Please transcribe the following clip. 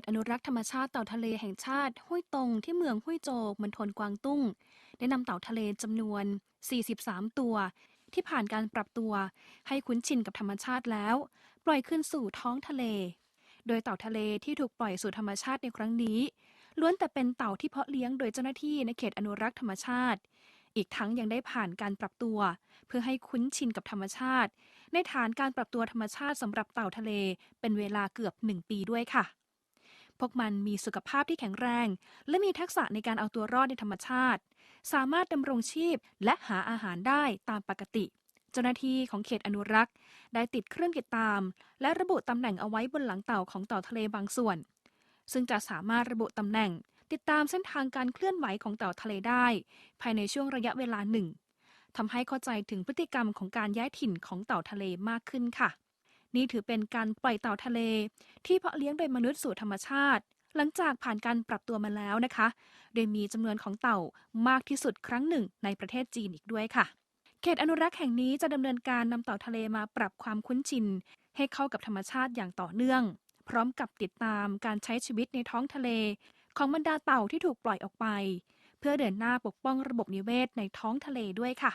ตอนุรักษ์ธรรมชาติเต่าทะเลแห่งชาติห้วยตงที่เมืองห้วยโจกมณฑลกวางตุ้ง ได้นำเต่าทะเลจำนวน 43 ตัว ที่ผ่านการปรับตัว ให้คุ้นชินกับธรรมชาติแล้ว ปล่อยขึ้นสู่ท้องทะเล โดยเต่าทะเลที่ถูกปล่อยสู่ธรรมชาติในครั้งนี้ ล้วนแต่เป็นเต่าที่เพาะเลี้ยงโดยเจ้าหน้าที่ในเขตอนุรักษ์ธรรมชาติ อีกทั้งยังได้ผ่านการปรับตัว เพื่อให้คุ้นชินกับธรรมชาติ ในฐานการปรับตัวธรรมชาติสำหรับเต่าทะเล เป็นเวลาเกือบหนึ่งปีด้วยค่ะ พวกมันมีสุขภาพที่แข็งแรง และมีทักษะในการเอาตัวรอดในธรรมชาติ สามารถดำรงชีพและหาอาหารได้ตามปกติ เจ้าหน้าที่ของเขตอนุรักษ์ได้ติดเครื่องติดตาม และระบุตำแหน่งเอาไว้บนหลังเต่าของเต่าทะเลบางส่วน ซึ่งจะสามารถระบุตำแหน่ง ติดตามเส้นทางการเคลื่อนไหวของเต่าทะเลได้ ภายในช่วงระยะเวลาหนึ่งทำให้เข้าใจถึงพฤติกรรมของการย้ายถิ่นของเต่าทะเลมากขึ้นค่ะ นี่ถือเป็นการปล่อยเต่าทะเล ที่เพาะเลี้ยงโดยมนุษย์สู่ธรรมชาติ หลังจากผ่านการปรับตัวมาแล้วนะคะ โดยมีจำนวนของเต่ามากที่สุดครั้งหนึ่งในประเทศจีนอีกด้วยค่ะ เขตอนุรักษ์แห่งนี้จะดำเนินการนำเต่าทะเลมาปรับความคุ้นชิน ให้เข้ากับธรรมชาติอย่างต่อเนื่อง พร้อมกับติดตามการใช้ชีวิตในท้องทะเล ของบรรดาเต่าที่ถูกปล่อยออกไป เพื่อเดินหน้าปกป้องระบบนิเวศในท้องทะเลด้วยค่ะ